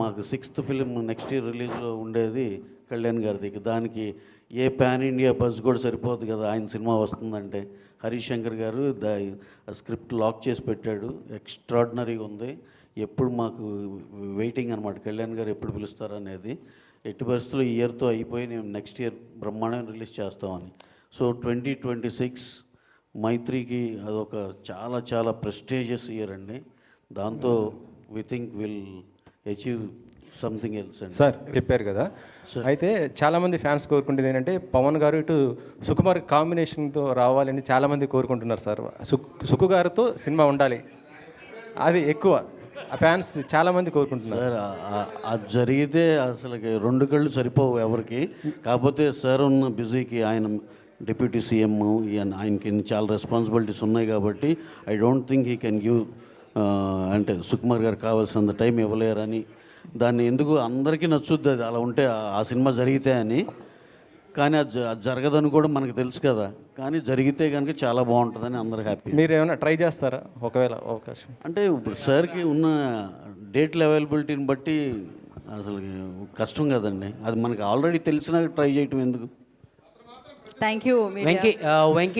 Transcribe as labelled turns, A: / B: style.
A: మాకు sixth film next year రిలీజ్లో ఉండేది కళ్యాణ్ గారిది. దానికి ఏ పాన్ ఇండియా బస్ కూడా సరిపోదు కదా ఆయన సినిమా వస్తుందంటే. హరీష్ శంకర్ గారు దా స్క్రిప్ట్ లాక్ చేసి పెట్టాడు. ఎక్స్ట్రాడినరీగా ఉంది. ఎప్పుడు మాకు వెయిటింగ్ అనమాట కళ్యాణ్ గారు ఎప్పుడు పిలుస్తారు అనేది. ఎట్టి పరిస్థితుల్లో ఈ ఇయర్తో అయిపోయి నేను నెక్స్ట్ ఇయర్ బ్రహ్మాండం రిలీజ్ చేస్తామని. సో ట్వంటీ ట్వంటీ సిక్స్ మైత్రికి అదొక చాలా చాలా ప్రెస్టీజియస్ ఇయర్ అండి. దాంతో we think will achieve something else అండి.
B: సార్ చెప్పారు కదా. అయితే చాలామంది ఫ్యాన్స్ కోరుకుంటుంది ఏంటంటే పవన్ గారు ఇటు సుకుమార్ కాంబినేషన్తో రావాలని చాలామంది కోరుకుంటున్నారు సార్. సుక్ గారితో సినిమా ఉండాలి. అది ఎక్కువ. ఫ్యాన్స్ చాలామంది కోరుకుంటున్నారు.
A: సార్ అది జరిగితే అసలు రెండు కళ్ళు సరిపోవు ఎవరికి. కాకపోతే సార్ ఉన్న బిజీకి ఆయన డిప్యూటీ సీఎం ఈయన ఆయనకి చాలా రెస్పాన్సిబిలిటీస్ ఉన్నాయి కాబట్టి I don't think he can give అంటే సుకుమార్ గారు కావాల్సినంత టైం ఇవ్వలేరని దాన్ని ఎందుకు అందరికీ నచ్చుద్ది అది? అలా ఉంటే ఆ- సినిమా జరిగితే అని. కానీ అది జరగదని కూడా మనకు తెలుసు కదా. కానీ జరిగితే కనుక చాలా బాగుంటుందని అందరు హ్యాపీ
B: మీరు ఏమైనా ట్రై చేస్తారా? ఒకవేళ అవకాశం.
A: అంటే ఇప్పుడు సార్కి ఉన్న డేట్ల అవైలబిలిటీని బట్టి అసలు కష్టం కదండి. అది మనకి ఆల్రెడీ తెలిసినా ట్రై చేయటం ఎందుకు?
C: Thank you
D: Venky Venky